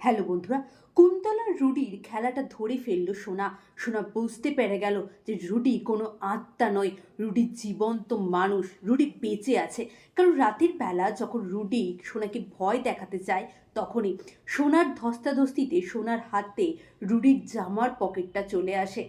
Hello বন্ধুরা, কুন্তলা রুডির খেলাটা ধরে ফেলল সোনা। সোনা বুঝতে পেরে গেল যে রুডি কোনো আত্মা নয়, রুডি জীবন্ত মানুষ, রুডি বেঁচে আছে। কারণ রাতের বেলা যখন রুডি সোনাকে ভয় দেখাতে চায় তখনই সোনার ধস্তাধস্তিতে সোনার হাতে রুডির জামার পকেটটা চলে আসে।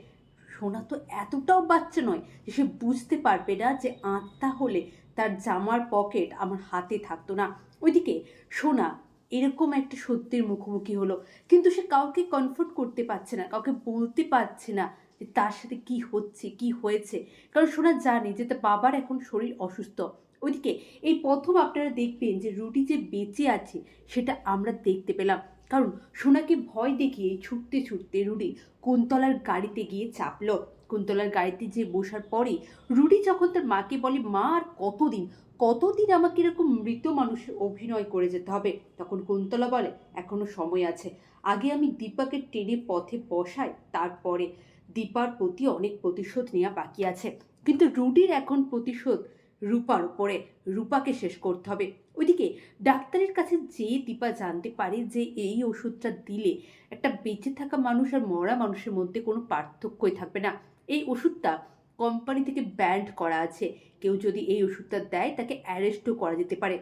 সোনা তো এতটাও বাচ্চা নয় যে সে বুঝতে পারবে না যে আত্মা হলে তার জামার পকেট আমার হাতে থাকতো না। ওইদিকে সোনা এরকম একটা সত্যির মুখোমুখি হলো। কিন্তু সে কাউকে কনফোর্ট করতে পারছে না, কাউকে বলতে পারছে না যে তার সাথে কি হচ্ছে, কি হয়েছে। কারণ সোনা জানে যে তার বাবার এখন শরীর অসুস্থ। ওইদিকে এই প্রথম আপনারা দেখবেন যে রুটি যে বেঁচে আছে, সেটা আমরা দেখতে পেলাম। কারণ সোনাকে ভয় দেখিয়ে ছুটতে ছুটতে রুডি কুন্তলার গাড়িতে গিয়ে চাপলো। কুন্তলার গাড়িতে যে বসার পরে রুডি যখন তার মাকে বলে, মা, আর কতদিন? কতদিন আমাকে এরকম মৃত মানুষের অভিনয় করে যেতে হবে? তখন কুন্তলা বলে, এখনও সময় আছে। আগে আমি দীপাকে টেনে পথে বসাই, তারপরে দীপার প্রতি অনেক প্রতিশোধ নেওয়া বাকি আছে। কিন্তু রুডির এখন প্রতিশোধ রূপার উপরে, রূপাকে শেষ করতে হবে। ওইদিকে ডাক্তারের কাছে যে দীপা জানতে পারে যে এই ওষুধটা দিলে একটা বেঁচে থাকা মানুষ আর মরা মানুষের মধ্যে কোনো পার্থক্যই থাকবে না। এই ওষুধটা কোম্পানি থেকে ব্যান্ড করা আছে। কেউ যদি এই ওষুধটা দেয়, তাকে অ্যারেস্টও করা যেতে পারে।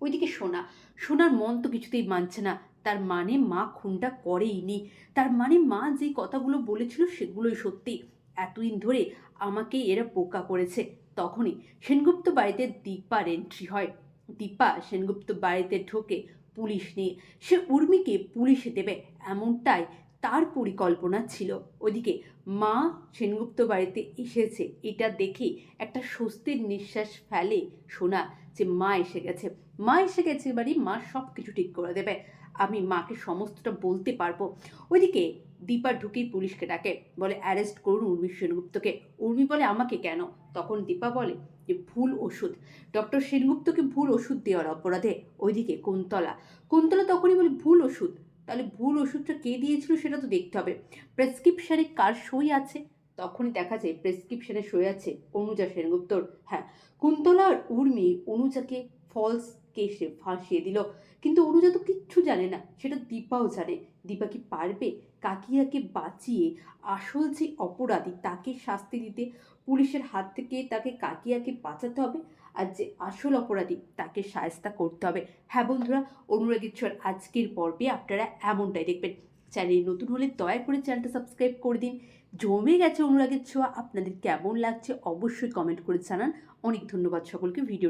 ওইদিকে সোনা, সোনার মন তো কিছুতেই মানছে না। তার মানে মা খুনটা করেইনি। তার মানে মা যে কথাগুলো বলেছিল, সেগুলোই সত্যি। এতদিন ধরে আমাকে এরা পোকা করেছে। তখনই সেনগুপ্ত বাড়িতে দীপার এন্ট্রি হয়। দীপা সেনগুপ্ত বাড়িতে ঢোকে পুলিশ নিয়ে। সে উর্মিকে পুলিশে দেবে, এমনটাই তার পরিকল্পনা ছিল। ওদিকে মা সেনগুপ্ত বাড়িতে এসেছে। এটা দেখে একটা স্বস্তির নিঃশ্বাস ফেলে শোনা যে মা এসে গেছে। মা এসে গেছে বাড়ি মা সব কিছু ঠিক করে দেবে। আমি মাকে সমস্তটা বলতে পারব। ওইদিকে দীপা ঢুকেই পুলিশকে ডাকে। বলে, অ্যারেস্ট করুন উর্মি সেনগুপ্তকে। উর্মি বলে, আমাকে কেন? তখন দীপা বলে যে ভুল ওষুধ। ডক্টর সেনগুপ্তকে ভুল ওষুধ দেওয়ার অপরাধে। ওইদিকে কুন্তলা কুন্তলা তখনই বলে, ভুল ওষুধ? তাহলে ভুল ওষুধটা কে দিয়েছিল সেটা তো দেখতে হবে। প্রেসক্রিপশানে কার সই আছে? তখনই দেখা যায় প্রেসক্রিপশানে সই আছে অনুজা সেনগুপ্তর। হ্যাঁ কুন্তলা আর উর্মি অনুজাকে ফলস কেসে ফাঁসিয়ে দিল? কিন্তু অনুজা তো কিচ্ছু জানে না। সেটা দীপাও জানে। দীপা কি পারবে কাকিয়াকে বাঁচিয়ে আসল যে অপরাধী, তাকে শাস্তি দিতে? পুলিশের হাত থেকে তাকে কাকিয়াকে বাঁচাতে হবে আর যে আসল অপরাধী, তাকে সায়স্তা করতে হবে। হ্যাঁ বন্ধুরা অনুরাগের ছোঁয়ার আজকের পর্বে আপনারা এমনটাই দেখবেন। চ্যানেল নতুন হলে দয়া করে চ্যানেলটা সাবস্ক্রাইব করে দিন। জমে গেছে অনুরাগের ছোঁয়া। আপনাদের কেমন লাগছে অবশ্যই কমেন্ট করে জানান। অনেক ধন্যবাদ সকলকে। ভিডিও